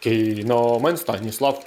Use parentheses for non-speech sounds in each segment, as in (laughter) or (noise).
Кіномен Станіслав.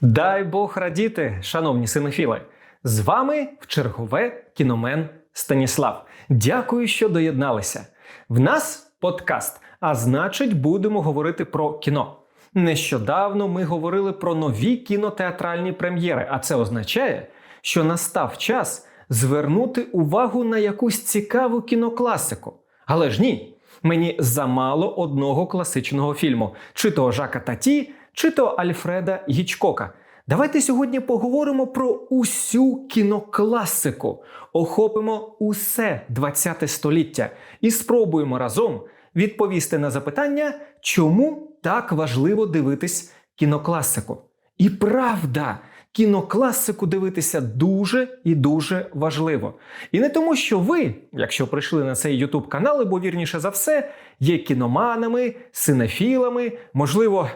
Дай Бог радіти, шановні синофіли! З вами в чергове кіномен Станіслав. Дякую, що доєдналися. В нас подкаст, а значить, будемо говорити про кіно. Нещодавно ми говорили про нові кінотеатральні прем'єри, а це означає, що настав час звернути увагу на якусь цікаву кінокласику. Але ж ні, мені замало одного класичного фільму: чи то Жака Таті, чи то Альфреда Гічкока. Давайте сьогодні поговоримо про усю кінокласику, охопимо усе 20 століття і спробуємо разом відповісти на запитання, чому так важливо дивитись кінокласику. І правда, кінокласику дивитися дуже і дуже важливо. І не тому, що ви, якщо прийшли на цей YouTube канал, бо вірніше за все, є кіноманами, синефілами, можливо,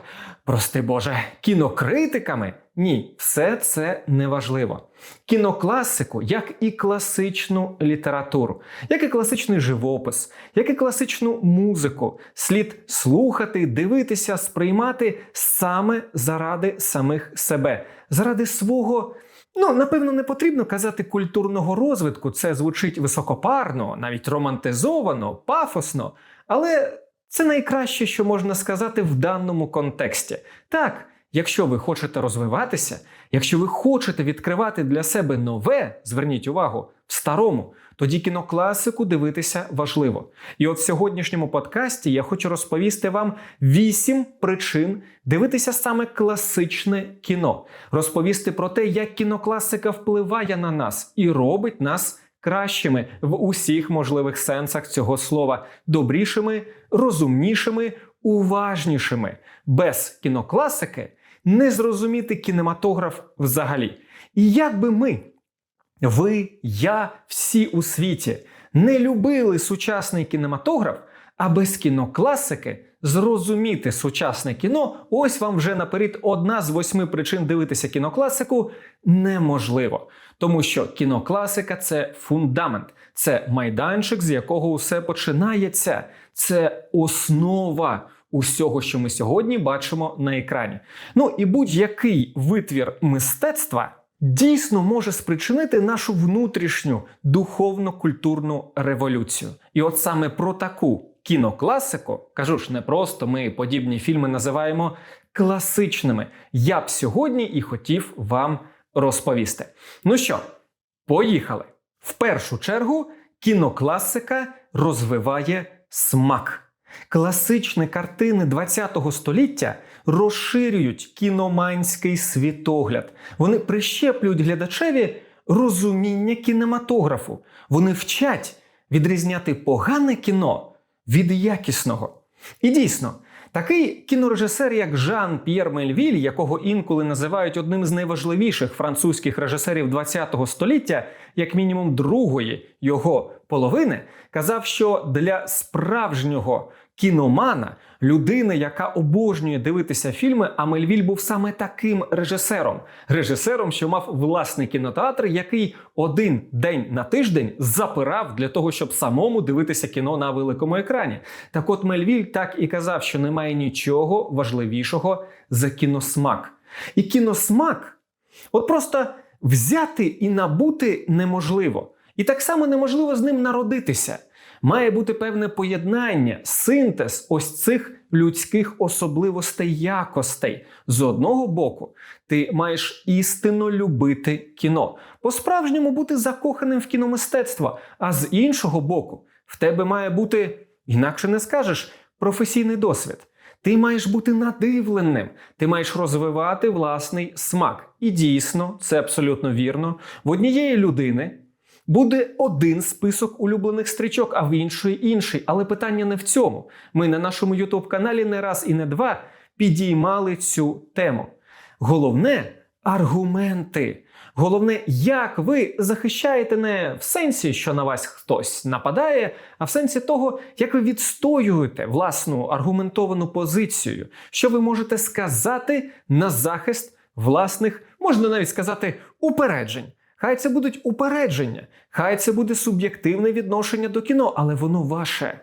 прости Боже, кінокритиками. Ні, все це не важливо. Кінокласику, як і класичну літературу, як і класичний живопис, як і класичну музику, слід слухати, дивитися, сприймати саме заради самих себе, заради свого. Ну, напевно, не потрібно казати культурного розвитку. Це звучить високопарно, навіть романтизовано, пафосно. Але це найкраще, що можна сказати в даному контексті. Так, якщо ви хочете розвиватися, якщо ви хочете відкривати для себе нове, зверніть увагу, в старому, тоді кінокласику дивитися важливо. І от в сьогоднішньому подкасті я хочу розповісти вам вісім причин дивитися саме класичне кіно, розповісти про те, як кінокласика впливає на нас і робить нас кращими в усіх можливих сенсах цього слова, добрішими, розумнішими, уважнішими. Без кінокласики не зрозуміти кінематограф взагалі. І як би ми, ви, я, всі у світі не любили сучасний кінематограф, а без кінокласики зрозуміти сучасне кіно, ось вам вже наперед одна з восьми причин дивитися кінокласику неможливо. Тому що кінокласика це фундамент, це майданчик, з якого усе починається, це основа усього, що ми сьогодні бачимо на екрані. Ну і будь-який витвір мистецтва дійсно може спричинити нашу внутрішню духовно-культурну революцію. І от саме про таку кінокласику, кажу ж, не просто ми подібні фільми називаємо класичними. Я б сьогодні і хотів вам розповісти. Ну що, поїхали. В першу чергу кінокласика розвиває смак. Класичні картини ХХ століття розширюють кіноманський світогляд. Вони прищеплюють глядачеві розуміння кінематографу. Вони вчать відрізняти погане кіно від якісного. І дійсно, такий кінорежисер, як Жан П'єр Мельвіль, якого інколи називають одним з найважливіших французьких режисерів ХХ століття, як мінімум другої його половини, казав, що для справжнього кіномана, людини, яка обожнює дивитися фільми, а Мельвіль був саме таким режисером. Режисером, що мав власний кінотеатр, який один день на тиждень запирав для того, щоб самому дивитися кіно на великому екрані. Так от Мельвіль так і казав, що немає нічого важливішого за кіносмак. І кіносмак, от просто взяти і набути неможливо. І так само неможливо з ним народитися. Має бути певне поєднання, синтез ось цих людських особливостей якостей. З одного боку, ти маєш істинно любити кіно, по-справжньому бути закоханим в кіномистецтво. А з іншого боку, в тебе має бути, інакше не скажеш, професійний досвід. Ти маєш бути надивленим, ти маєш розвивати власний смак. І дійсно, це абсолютно вірно. В однієї людини буде один список улюблених стрічок, а в іншої інший. Але питання не в цьому. Ми на нашому youtube каналі не раз і не два підіймали цю тему. Головне аргументи. Головне, як ви захищаєте не в сенсі, що на вас хтось нападає, а в сенсі того, як ви відстоюєте власну аргументовану позицію, що ви можете сказати на захист власних, можна навіть сказати, упереджень. Хай це будуть упередження, хай це буде суб'єктивне відношення до кіно, але воно ваше.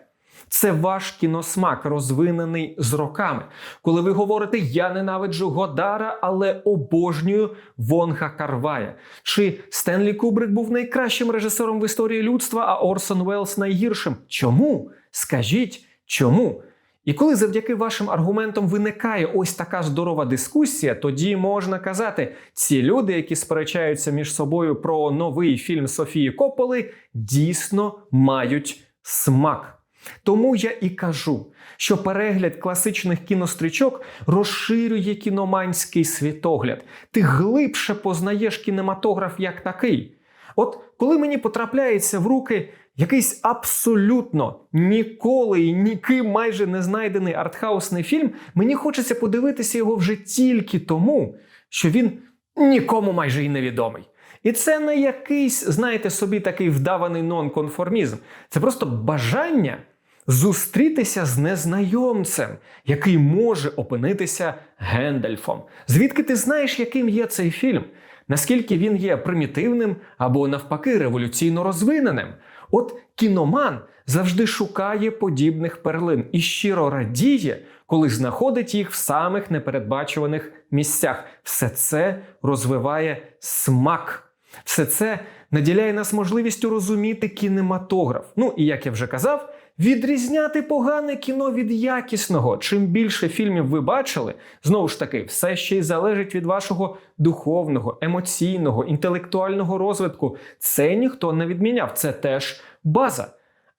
Це ваш кіносмак, розвинений з роками. Коли ви говорите Я ненавиджу Годара, але обожнюю Вонга Карвая. Чи Стенлі Кубрик був найкращим режисером в історії людства, а Орсон Уеллс найгіршим? Чому? Скажіть, чому? І коли завдяки вашим аргументам виникає ось така здорова дискусія, тоді можна казати, ці люди, які сперечаються між собою про новий фільм Софії Копполи, дійсно мають смак. Тому я і кажу, що перегляд класичних кінострічок розширює кіноманський світогляд. Ти глибше познаєш кінематограф як такий. От коли мені потрапляється в руки якийсь абсолютно ніколи і ніким майже не знайдений артхаусний фільм, мені хочеться подивитися його вже тільки тому, що він нікому майже й невідомий. І це не якийсь, знаєте, собі такий вдаваний нонконформізм. Це просто бажання зустрітися з незнайомцем, який може опинитися Гендальфом. Звідки ти знаєш, яким є цей фільм? Наскільки він є примітивним або навпаки революційно розвиненим? От кіноман завжди шукає подібних перлин і щиро радіє, коли знаходить їх в самих непередбачуваних місцях. Все це розвиває смак. Все це наділяє нас можливістю розуміти кінематограф. Ну і як я вже казав, відрізняти погане кіно від якісного. Чим більше фільмів ви бачили, знову ж таки, все ще й залежить від вашого духовного, емоційного, інтелектуального розвитку. Це ніхто не відміняв, це теж база.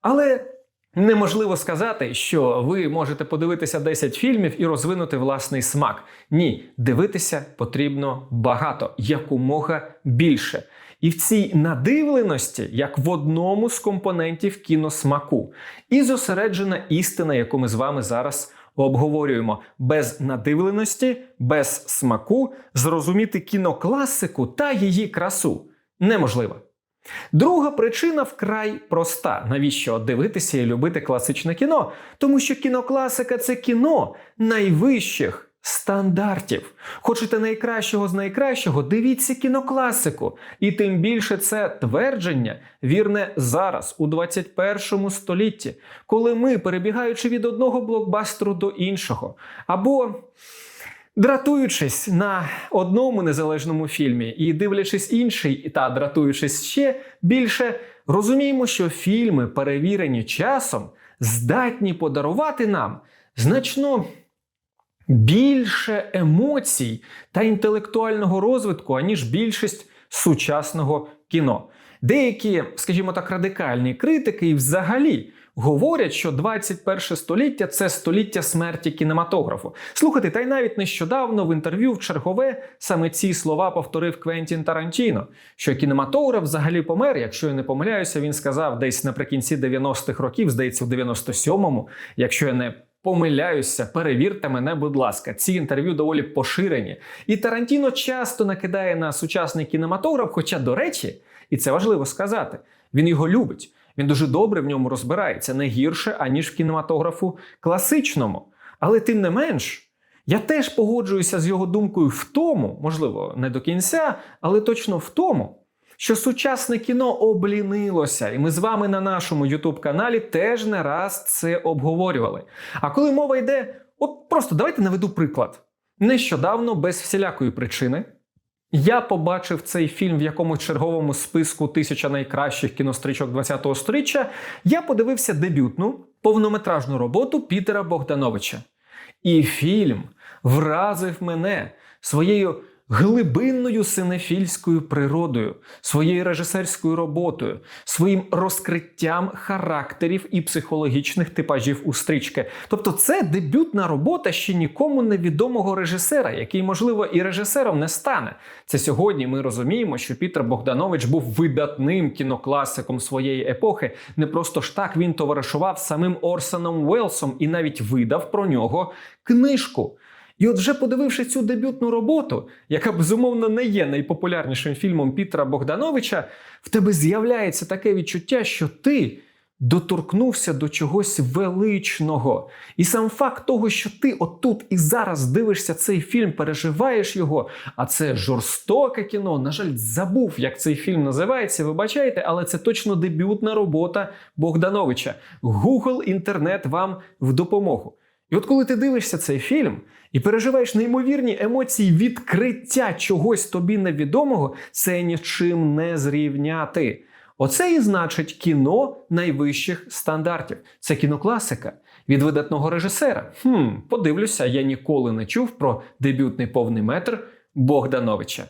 Але неможливо сказати, що ви можете подивитися 10 фільмів і розвинути власний смак. Ні, дивитися потрібно багато, якомога більше. І в цій надивленості, як в одному з компонентів кіносмаку, і зосереджена істина, яку ми з вами зараз обговорюємо. Без надивленості, без смаку зрозуміти кінокласику та її красу неможливо. Друга причина вкрай проста: навіщо дивитися і любити класичне кіно? Тому що кінокласика це кіно найвищих стандартів. Хочете найкращого з найкращого? Дивіться кінокласику. І тим більше це твердження вірне зараз, у 21 столітті, коли ми, перебігаючи від одного блокбастеру до іншого, або Дратуючись на одному незалежному фільмі і дивлячись інший, та дратуючись ще більше, розуміємо, що фільми, перевірені часом, здатні подарувати нам значно більше емоцій та інтелектуального розвитку, аніж більшість сучасного кіно. Деякі, скажімо так, радикальні критики і взагалі говорять, що 21 століття це століття смерті кінематографу. Слухайте, та й навіть нещодавно в інтерв'ю в чергове саме ці слова повторив Квентін Тарантіно, що кінематограф взагалі помер. Якщо я не помиляюся, він сказав десь наприкінці 90-х років, здається, в 97-му, якщо я не Помиляюся, перевірте мене, будь ласка, ці інтерв'ю доволі поширені. І Тарантіно часто накидає на сучасний кінематограф, хоча, до речі, і це важливо сказати, він його любить. Він дуже добре в ньому розбирається, не гірше, аніж в кінематографу класичному. Але тим не менш, я теж погоджуюся з його думкою в тому, можливо, не до кінця, але точно в тому, що сучасне кіно облінилося, і ми з вами на нашому youtube каналі теж не раз це обговорювали. А коли мова йде, от просто давайте наведу приклад. Нещодавно, без всілякої причини, я побачив цей фільм в якомусь черговому списку тисяча найкращих кінострічок ХХ століття. Я подивився дебютну повнометражну роботу Пітера Богдановича. І фільм вразив мене своєю глибинною синефільською природою, своєю режисерською роботою, своїм розкриттям характерів і психологічних типажів у стрічки. Тобто, це дебютна робота ще нікому невідомого режисера, який, можливо, і режисером не стане. Це сьогодні ми розуміємо, що Пітер Богданович був видатним кінокласиком своєї епохи. Не просто ж так він товаришував самим Орсоном Уелсом і навіть видав про нього книжку. І от вже подививши цю дебютну роботу, яка безумовно не є найпопулярнішим фільмом Пітера Богдановича, в тебе з'являється таке відчуття, що ти доторкнувся до чогось величного. І сам факт того, що ти отут і зараз дивишся цей фільм, переживаєш його, а це жорстоке кіно. На жаль, забув, як цей фільм називається. Вибачайте, але це точно дебютна робота Богдановича. Google інтернет вам в допомогу. І от коли ти дивишся цей фільм і переживаєш неймовірні емоції відкриття чогось тобі невідомого, це нічим не зрівняти. Оце і значить кіно найвищих стандартів. Це кінокласика від видатного режисера. Хм, подивлюся, я ніколи не чув про дебютний повний метр Богдановича.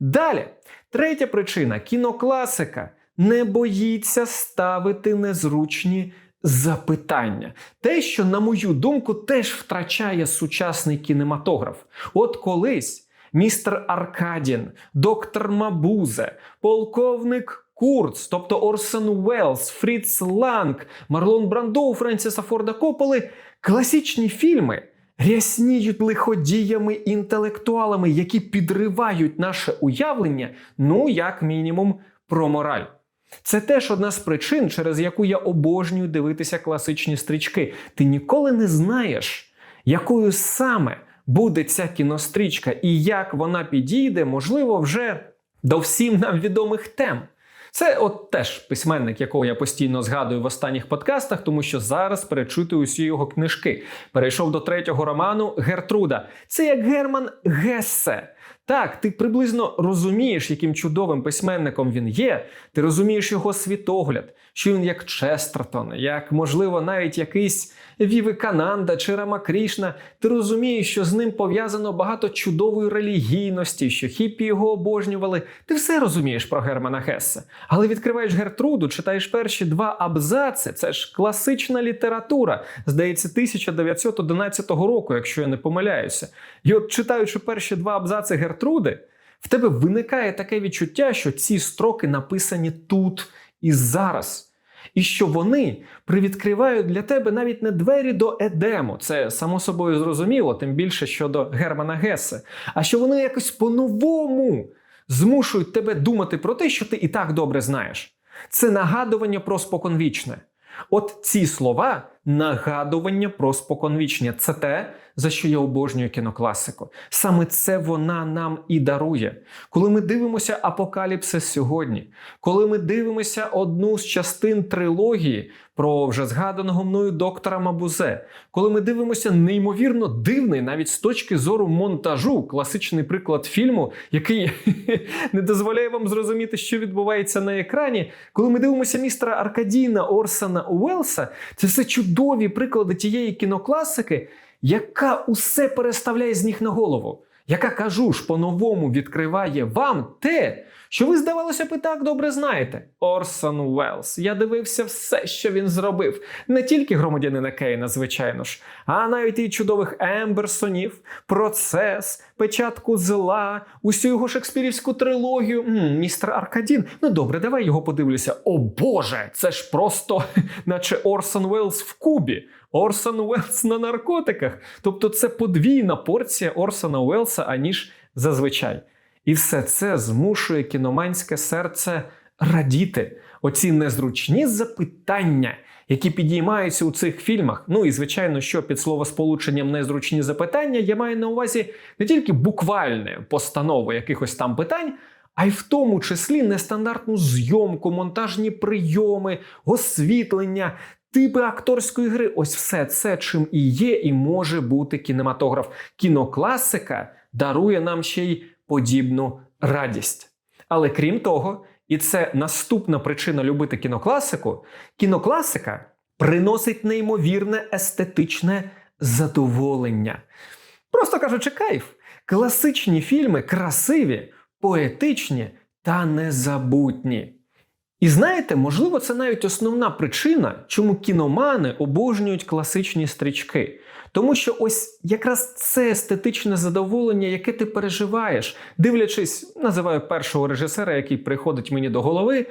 Далі, третя причина: кінокласика не боїться ставити незручні запитання. Те, що, на мою думку, теж втрачає сучасний кінематограф. От колись містер Аркадін, доктор Мабузе, полковник. Курц, тобто Орсон Уеллс, Фріц Ланг, Марлон Брандо Френсіса Форда Копполи – класичні фільми рясніють лиходіями інтелектуалами, які підривають наше уявлення, ну як мінімум, про мораль. Це теж одна з причин, через яку я обожнюю дивитися класичні стрічки. Ти ніколи не знаєш, якою саме буде ця кінострічка і як вона підійде, можливо, вже до всім нам відомих тем. Це от теж письменник, якого я постійно згадую в останніх подкастах, тому що зараз перечути усі його книжки. Перейшов до третього роману Гертруда. Це як Герман Гессе. Так, ти приблизно розумієш, яким чудовим письменником він є. Ти розумієш його світогляд, що він як Честертон, як, можливо, навіть якийсь Вівикананда чи Рамакрішна. Ти розумієш, що з ним пов'язано багато чудової релігійності, що хіппі його обожнювали. Ти все розумієш про Германа Гессе. Але відкриваєш Гертруду, читаєш перші два абзаци. Це ж класична література, здається, 1911 року, якщо я не помиляюся. І от читаючи перші два абзаци Гертруди, в тебе виникає таке відчуття, що ці строки написані тут і зараз. І що вони привідкривають для тебе навіть не двері до Едему, це само собою зрозуміло, тим більше щодо Германа Гесе, а що вони якось по-новому змушують тебе думати про те, що ти і так добре знаєш. Це нагадування про споконвічне. От ці слова нагадування про споконвічне. Це те, за що я обожнюю кінокласику. Саме це вона нам і дарує. Коли ми дивимося Апокаліпсис сьогодні, коли ми дивимося одну з частин трилогії про вже згаданого мною доктора Мабузе, коли ми дивимося неймовірно дивний, навіть з точки зору монтажу, класичний приклад фільму, який (laughs) не дозволяє вам зрозуміти, що відбувається на екрані. Коли ми дивимося містера Аркадіна Орсона Уелса, це все чудові приклади тієї кінокласики, яка усе переставляє з ніг на голову, яка кажу ж по-новому відкриває вам те, що ви, здавалося б, і так добре знаєте. Орсон Уеллс. Я дивився все, що він зробив. Не тільки громадянина Кейна, звичайно ж, а навіть і чудових Емберсонів, процес, печатку зла, усю його шекспірівську трилогію. М, містер Аркадін. Ну добре, давай його подивлюся. О Боже, це ж просто, (laughs) наче Орсон Уеллс в Кубі. Орсон Уеллс на наркотиках. Тобто це подвійна порція Орсона Уеллса, аніж зазвичай. І все це змушує кіноманське серце радіти. Оці незручні запитання, які підіймаються у цих фільмах. Ну і звичайно, що під словосполученням незручні запитання я маю на увазі не тільки буквальне постанову якихось там питань. А й в тому числі нестандартну зйомку, монтажні прийоми, освітлення, типи акторської гри. Ось все це чим і є, і може бути кінематограф. Кінокласика дарує нам ще й подібну радість. Але крім того, і це наступна причина любити кінокласику, кінокласика приносить неймовірне естетичне задоволення. Просто кажучи, кайф. Класичні фільми красиві, поетичні та незабутні. І знаєте, можливо, це навіть основна причина, чому кіномани обожнюють класичні стрічки. Тому що ось якраз це естетичне задоволення, яке ти переживаєш, дивлячись, називаю першого режисера, який приходить мені до голови.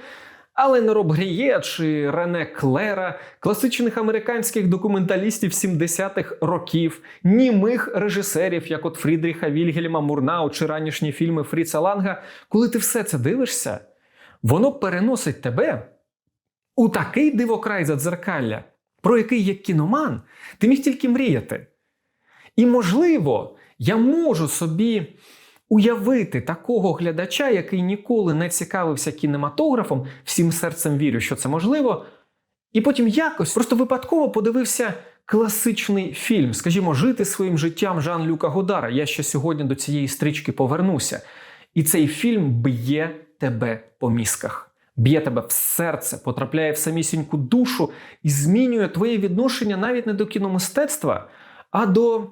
Але не Роб Гріє чи Рене Клера, класичних американських документалістів 70-х років, німих режисерів, як от Фрідріха Вільгельма Мурнау чи ранішні фільми Фріца Ланга, коли ти все це дивишся, воно переносить тебе у такий дивокрай задзеркалля, про який як кіноман ти міг тільки мріяти. І, можливо, я можу собі уявити такого глядача, який ніколи не цікавився кінематографом, всім серцем вірю, що це можливо. І потім якось просто випадково подивився класичний фільм, скажімо, жити своїм життям Жан Люка Годара. Я ще сьогодні до цієї стрічки повернуся. І цей фільм б'є тебе по мізках, б'є тебе в серце, потрапляє в самісіньку душу і змінює твоє відношення навіть не до кіномистецтва, а до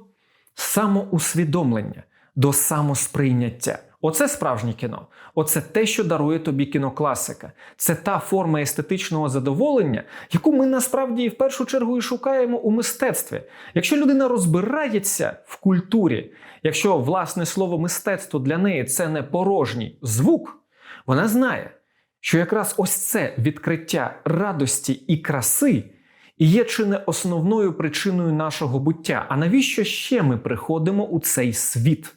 самоусвідомлення, до самосприйняття. Оце справжнє кіно. Оце те, що дарує тобі кінокласика. Це та форма естетичного задоволення, яку ми насправді в першу чергу і шукаємо у мистецтві. Якщо людина розбирається в культурі, якщо власне слово мистецтво для неї це не порожній звук, вона знає, що якраз ось це відкриття радості і краси і є чи не основною причиною нашого буття. А навіщо ще ми приходимо у цей світ?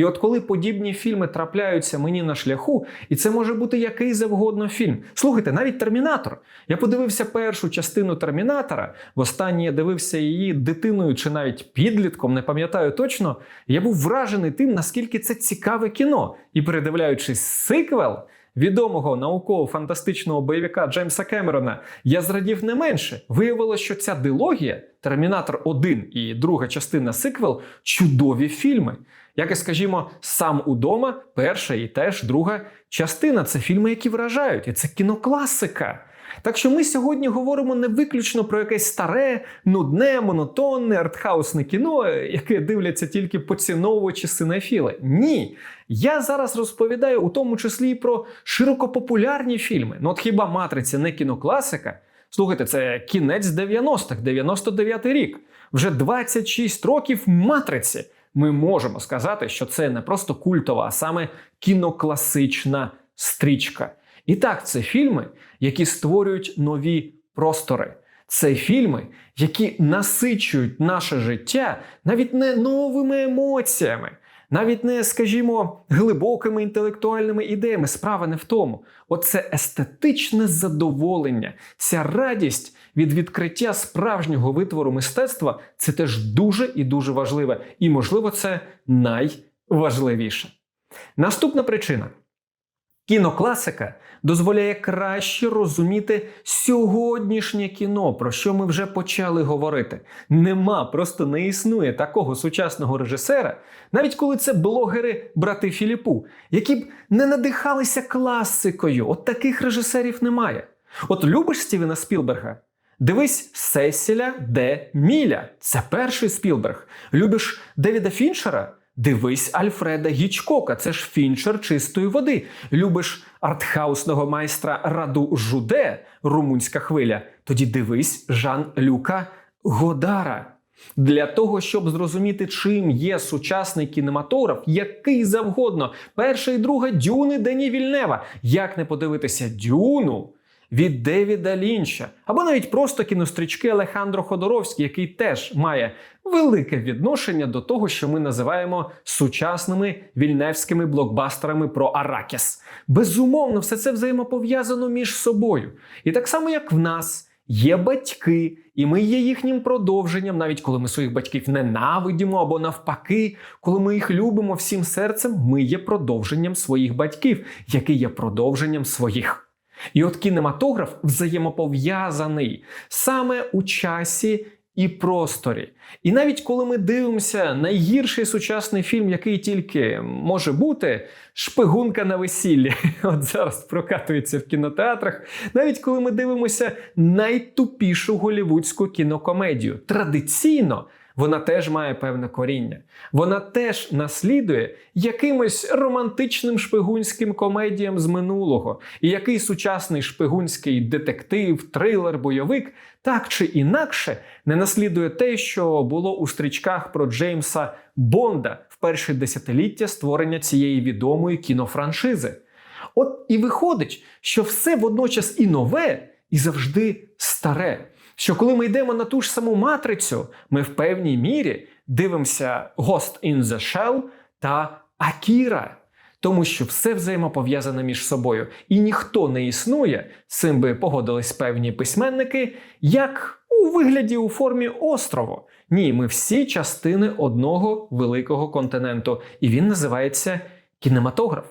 І от коли подібні фільми трапляються мені на шляху, і це може бути який завгодно фільм. Слухайте, навіть Термінатор. Я подивився першу частину Термінатора. Востаннє я дивився її дитиною чи навіть підлітком, не пам'ятаю точно. Я був вражений тим, наскільки це цікаве кіно. І передивляючись сиквел відомого науково-фантастичного бойовика Джеймса Кемерона, я зрадів не менше. Виявилося, що ця дилогія, Термінатор 1 і друга частина сиквел чудові фільми. Як і скажімо, сам удома, перша і теж друга частина це фільми, які вражають, і це кінокласика. Так що ми сьогодні говоримо не виключно про якесь старе, нудне, монотонне, артхаусне кіно, яке дивляться тільки поціновувачі синефіли. Ні. Я зараз розповідаю у тому числі і про широкопопулярні фільми. Ну от хіба матриця не кінокласика? Слухайте, це кінець 90-х, 99-й рік. Вже 26 років матриці. Ми можемо сказати, що це не просто культова, а саме кінокласична стрічка. І так, це фільми, які створюють нові простори. Це фільми, які насичують наше життя навіть не новими емоціями, навіть не, скажімо, глибокими інтелектуальними ідеями. Справа не в тому. Оце естетичне задоволення, ця радість від відкриття справжнього витвору мистецтва це теж дуже і дуже важливе. І, можливо, це найважливіше. Наступна причина. Кінокласика дозволяє краще розуміти сьогоднішнє кіно, про що ми вже почали говорити. Нема, просто не існує такого сучасного режисера, навіть коли це блогери брати Філіпу, які б не надихалися класикою. От таких режисерів немає. От любиш Стівена Спілберга? Дивись Сесіля Де Міля. Це перший Спілберг. Любиш Девіда Фінчера? Дивись Альфреда Гічкока, це ж фінчер чистої води. Любиш артхаусного майстра Раду Жуде, румунська хвиля. Тоді дивись Жан Люка Годара. Для того, щоб зрозуміти, чим є сучасний кінематограф, який завгодно, перша і друга дюни Дені Вільнева. Як не подивитися дюну? Від Девіда Лінча, або навіть просто кінострічки Алехандро Ходоровський, який теж має велике відношення до того, що ми називаємо сучасними вільневськими блокбастерами про Аракіс. Безумовно, все це взаємопов'язано між собою. І так само, як в нас. Є батьки, і ми є їхнім продовженням, навіть коли ми своїх батьків ненавидимо або навпаки, коли ми їх любимо всім серцем, ми є продовженням своїх батьків, які є продовженням своїх. І от кінематограф взаємопов'язаний саме у часі і просторі. І навіть коли ми дивимося найгірший сучасний фільм, який тільки може бути, шпигунка на весіллі. (laughs) От зараз прокатується в кінотеатрах. Навіть коли ми дивимося найтупішу голівудську кінокомедію, традиційно. Вона теж має певне коріння. Вона теж наслідує якимось романтичним шпигунським комедіям з минулого. І який сучасний шпигунський детектив, трилер, бойовик так чи інакше не наслідує те, що було у стрічках про Джеймса Бонда в перші десятиліття створення цієї відомої кінофраншизи. От і виходить, що все водночас і нове, і завжди старе що коли ми йдемо на ту ж саму матрицю, ми в певній мірі дивимося Ghost in the Shell та Акіра. Тому що все взаємопов'язане між собою, і ніхто не існує, з цим би погодились певні письменники, як у вигляді у формі острову. Ні, ми всі частини одного великого континенту, і він називається кінематограф.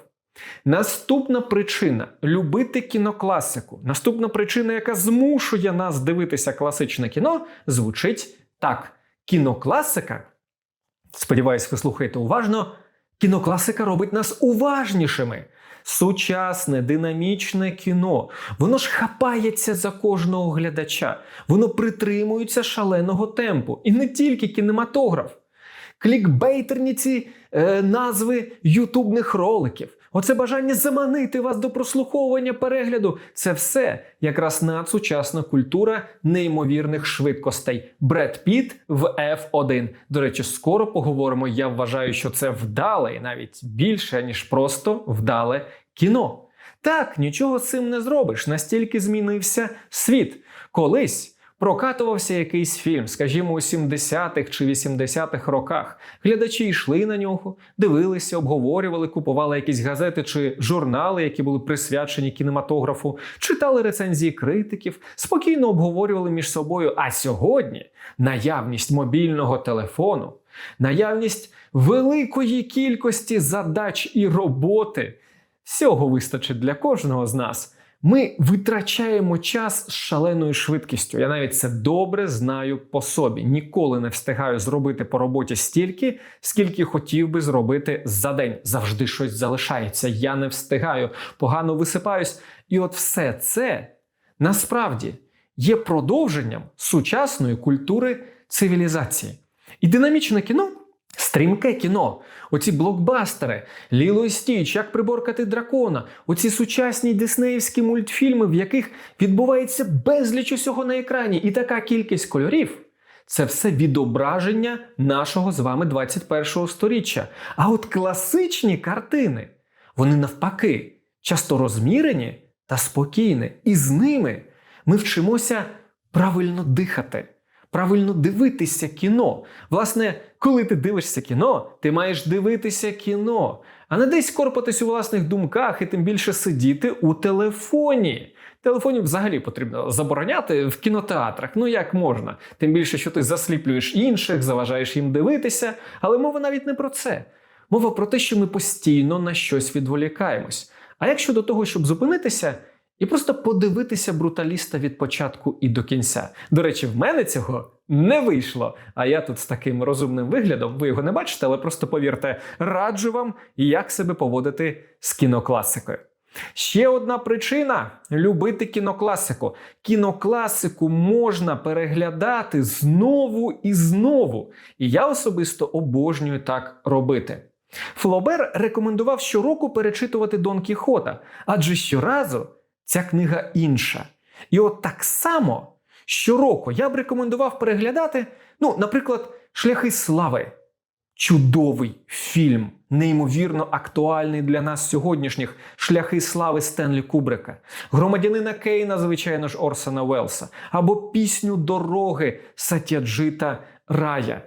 Наступна причина любити кінокласику. Наступна причина, яка змушує нас дивитися класичне кіно, звучить так: кінокласика. Сподіваюсь, ви слухаєте уважно. Кінокласика робить нас уважнішими. Сучасне, динамічне кіно. Воно ж хапається за кожного глядача, воно притримується шаленого темпу. І не тільки кінематограф. Клікбейтерні ці е, назви ютубних роликів. Оце бажання заманити вас до прослуховування перегляду. Це все якраз надсучасна культура неймовірних швидкостей. Бред Піт в F1. До речі, скоро поговоримо. Я вважаю, що це вдале і навіть більше, ніж просто вдале кіно. Так, нічого з цим не зробиш. Настільки змінився світ. Колись. Прокатувався якийсь фільм, скажімо, у 70-х чи 80-х роках. Глядачі йшли на нього, дивилися, обговорювали, купували якісь газети чи журнали, які були присвячені кінематографу, читали рецензії критиків, спокійно обговорювали між собою. А сьогодні наявність мобільного телефону, наявність великої кількості задач і роботи всього вистачить для кожного з нас. Ми витрачаємо час з шаленою швидкістю. Я навіть це добре знаю по собі. Ніколи не встигаю зробити по роботі стільки, скільки хотів би зробити за день. Завжди щось залишається. Я не встигаю, погано висипаюсь. І от все це насправді є продовженням сучасної культури цивілізації. І динамічне кіно. Стрімке кіно, оці блокбастери, Ліло і Стіч, як приборкати дракона, оці сучасні диснеївські мультфільми, в яких відбувається безліч усього на екрані, і така кількість кольорів. Це все відображення нашого з вами 21-го сторіччя. А от класичні картини, вони навпаки, часто розмірені та спокійні. І з ними ми вчимося правильно дихати правильно дивитися кіно. Власне, коли ти дивишся кіно, ти маєш дивитися кіно, а не десь корпатись у власних думках і тим більше сидіти у телефоні. Телефонів взагалі потрібно забороняти в кінотеатрах. Ну як можна? Тим більше, що ти засліплюєш інших, заважаєш їм дивитися. Але мова навіть не про це. Мова про те, що ми постійно на щось відволікаємось. А як щодо того, щоб зупинитися, і просто подивитися бруталіста від початку і до кінця. До речі, в мене цього не вийшло. А я тут з таким розумним виглядом, ви його не бачите, але просто повірте, раджу вам, як себе поводити з кінокласикою. Ще одна причина любити кінокласику. Кінокласику можна переглядати знову і знову. І я особисто обожнюю так робити. Флобер рекомендував щороку перечитувати Дон Кіхота, адже щоразу ця книга інша. І от так само щороку я б рекомендував переглядати, ну, наприклад, Шляхи слави. Чудовий фільм, неймовірно актуальний для нас сьогоднішніх шляхи слави Стенлі Кубрика, громадянина Кейна, звичайно ж, Орсона Велса, або пісню дороги Сатяджита Рая.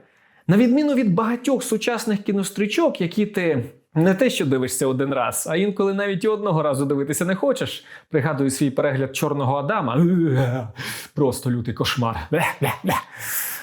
На відміну від багатьох сучасних кінострічок, які ти не те, що дивишся один раз, а інколи навіть і одного разу дивитися не хочеш. Пригадую свій перегляд Чорного Адама. (laughs) Просто лютий кошмар.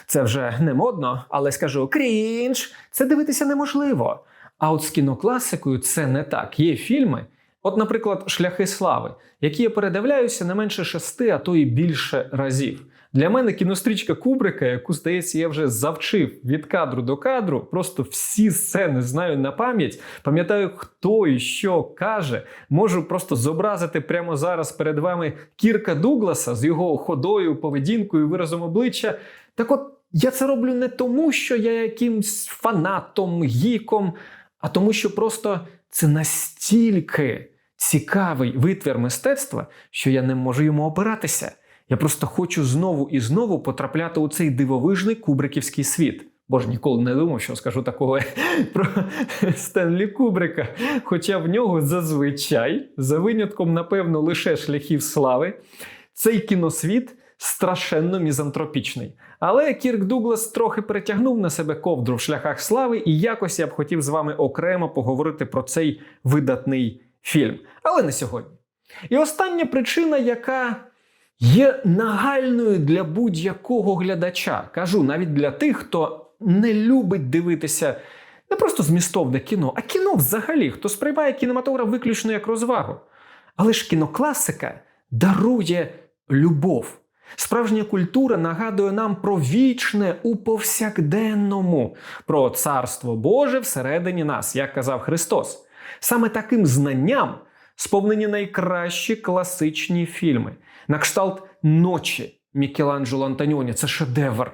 Це вже не модно, але скажу крінж, це дивитися неможливо. А от з кінокласикою це не так. Є фільми, от, наприклад, Шляхи слави, які я передивляюся не менше шести, а то і більше разів. Для мене кінострічка Кубрика, яку, здається, я вже завчив від кадру до кадру, просто всі сцени знаю на пам'ять, пам'ятаю, хто і що каже. Можу просто зобразити прямо зараз перед вами Кірка Дугласа з його ходою, поведінкою, виразом обличчя. Так от я це роблю не тому, що я якимсь фанатом, гіком, а тому, що просто це настільки цікавий витвір мистецтва, що я не можу йому опиратися. Я просто хочу знову і знову потрапляти у цей дивовижний кубриківський світ. Бо ж ніколи не думав, що скажу такого (laughs) про Стенлі Кубрика. Хоча в нього зазвичай, за винятком, напевно, лише шляхів слави, цей кіносвіт страшенно мізантропічний. Але Кірк Дуглас трохи перетягнув на себе ковдру в шляхах слави, і якось я б хотів з вами окремо поговорити про цей видатний фільм. Але не сьогодні. І остання причина, яка є нагальною для будь-якого глядача. Кажу, навіть для тих, хто не любить дивитися не просто змістовне кіно, а кіно взагалі, хто сприймає кінематограф виключно як розвагу. Але ж кінокласика дарує любов. Справжня культура нагадує нам про вічне у повсякденному, про царство Боже всередині нас, як казав Христос. Саме таким знанням сповнені найкращі класичні фільми. На кшталт ночі Мікеланджело Антоніоні це шедевр.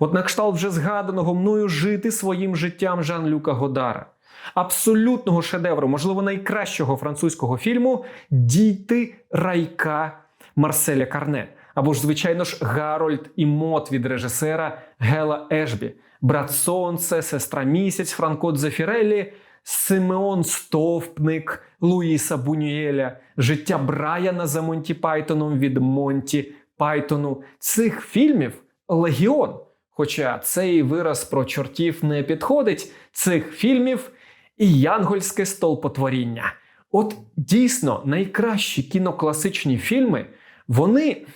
От на кшталт вже згаданого мною жити своїм життям Жан-Люка Годара. Абсолютного шедевру, можливо, найкращого французького фільму Діти райка Марселя Карне. Або ж, звичайно ж, Гарольд і Мот від режисера Гела Ешбі, Брат Сонце, Сестра Місяць, Франко Дзефіреллі, Симеон Стовпник, Луїса Бунюєля, Життя Брайана за Монті Пайтоном від Монті Пайтону. Цих фільмів легіон. Хоча цей вираз про чортів не підходить, цих фільмів і янгольське столпотворіння. От дійсно найкращі кінокласичні фільми, вони,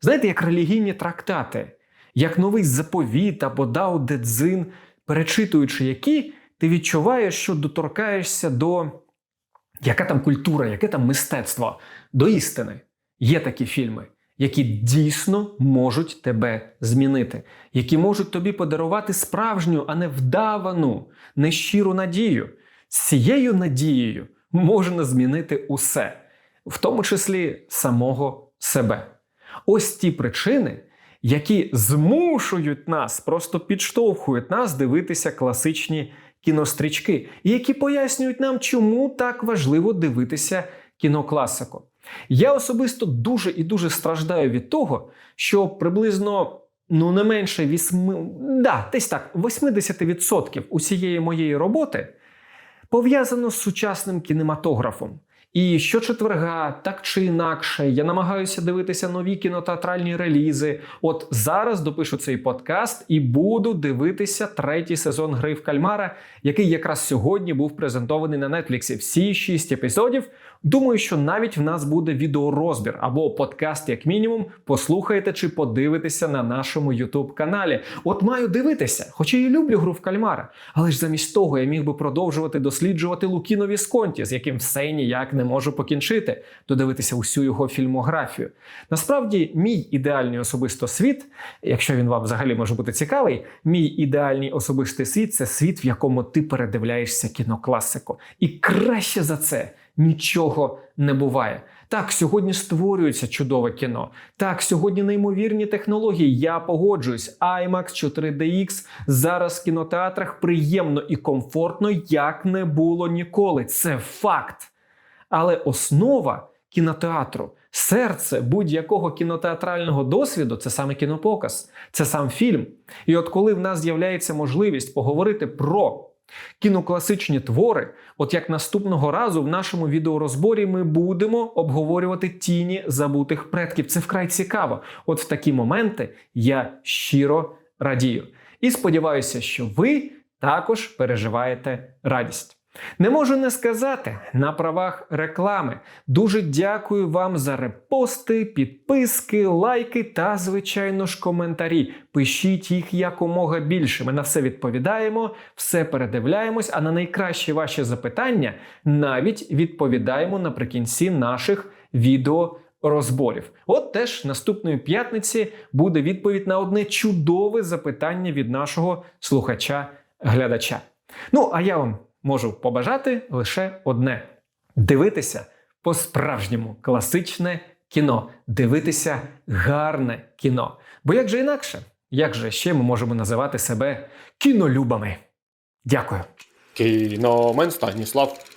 знаєте, як релігійні трактати, як новий заповіт або Дао Де Цзин, перечитуючи які, ти відчуваєш, що доторкаєшся до яка там культура, яке там мистецтво, до істини. Є такі фільми, які дійсно можуть тебе змінити, які можуть тобі подарувати справжню, а не вдавану, нещиру надію. З цією надією можна змінити усе, в тому числі самого себе. Ось ті причини, які змушують нас, просто підштовхують нас дивитися класичні кінострічки, які пояснюють нам, чому так важливо дивитися кінокласику. Я особисто дуже і дуже страждаю від того, що приблизно ну не менше 8, да, десь так, 80% усієї моєї роботи пов'язано з сучасним кінематографом. І щочетверга, так чи інакше, я намагаюся дивитися нові кінотеатральні релізи. От зараз допишу цей подкаст і буду дивитися третій сезон гри в кальмара, який якраз сьогодні був презентований на Нетфліксі. Всі шість епізодів. Думаю, що навіть в нас буде відеорозбір або подкаст, як мінімум, послухайте чи подивитеся на нашому youtube каналі. От маю дивитися, хоча і люблю гру в кальмара. Але ж замість того я міг би продовжувати досліджувати Лукіно Вісконті, з яким все ніяк не можу покінчити, додивитися усю його фільмографію. Насправді, мій ідеальний особисто світ, якщо він вам взагалі може бути цікавий, мій ідеальний особистий світ це світ, в якому ти передивляєшся кінокласику. І краще за це нічого не буває. Так, сьогодні створюється чудове кіно. Так, сьогодні неймовірні технології. Я погоджуюсь. IMAX 4DX зараз в кінотеатрах приємно і комфортно, як не було ніколи. Це факт. Але основа кінотеатру, серце будь-якого кінотеатрального досвіду це саме кінопоказ, це сам фільм. І от коли в нас з'являється можливість поговорити про кінокласичні твори, от як наступного разу в нашому відеорозборі ми будемо обговорювати тіні забутих предків. Це вкрай цікаво. От в такі моменти я щиро радію. І сподіваюся, що ви також переживаєте радість. Не можу не сказати на правах реклами. Дуже дякую вам за репости, підписки, лайки та, звичайно ж, коментарі. Пишіть їх якомога більше. Ми на все відповідаємо, все передивляємось, а на найкращі ваші запитання навіть відповідаємо наприкінці наших відео. Розборів, от теж наступної п'ятниці буде відповідь на одне чудове запитання від нашого слухача-глядача. Ну а я вам можу побажати лише одне: дивитися по-справжньому класичне кіно, дивитися гарне кіно. Бо як же інакше, як же ще ми можемо називати себе кінолюбами? Дякую. Кіномен Станіслав.